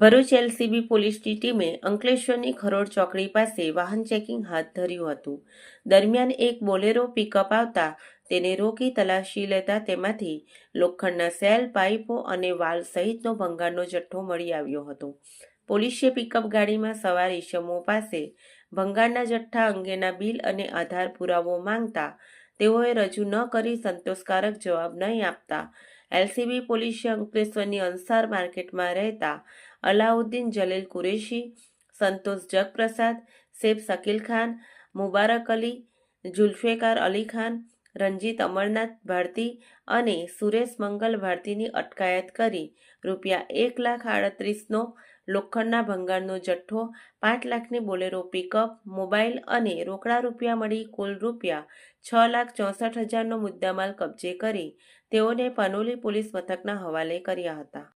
Bharuch LCB પોલીસની ટીમે અંકલેશ્વરની ખરોડ ચોકડી પાસે વાહન ચેકિંગ હાથ ધર્યું હતું. દરમિયાન એક બોલેરો પિકઅપ આવતા તેને રોકી તલાશી લેતા તેમાંથી લોખંડના સેલ, પાઇપો અને વાલ સહિતનો ભંગારનો જથ્થો મળી આવ્યો હતો. પોલીસે પિકઅપ ગાડીમાં સવાર ઈસમો પાસે ભંગારના જથ્થા અંગેના બિલ અને આધાર પુરાવો માંગતા તેઓએ રજૂ ન કરી સંતોષકારક જવાબ નહીં આપતા એલસીબી પોલીસે અંકલેશ્વરની અંસાર માર્કેટમાં રહેતા અલાઉદ્દીન જલીલ કુરેશી, સંતોષ જગપ્રસાદ સેફ શકીલ ખાન, મુબારક અલી, જુલ્ફેકાર અલી ખાન, રંજીત અમરનાથ ભારતી અને સુરેશ મંગલ ભારતીની અટકાયત કરી. રૂપિયા એક લાખ આડત્રીસનો લોખંડના ભંગારનો જથ્થો, પાંચ લાખની બોલેરો પિકઅપ, મોબાઈલ અને રોકડા રૂપિયા મળી કુલ રૂપિયા છ લાખ ચોસઠ હજારનો મુદ્દામાલ કબજે કરી તેઓને પનોલી પોલીસ મથકના હવાલે કર્યા હતા.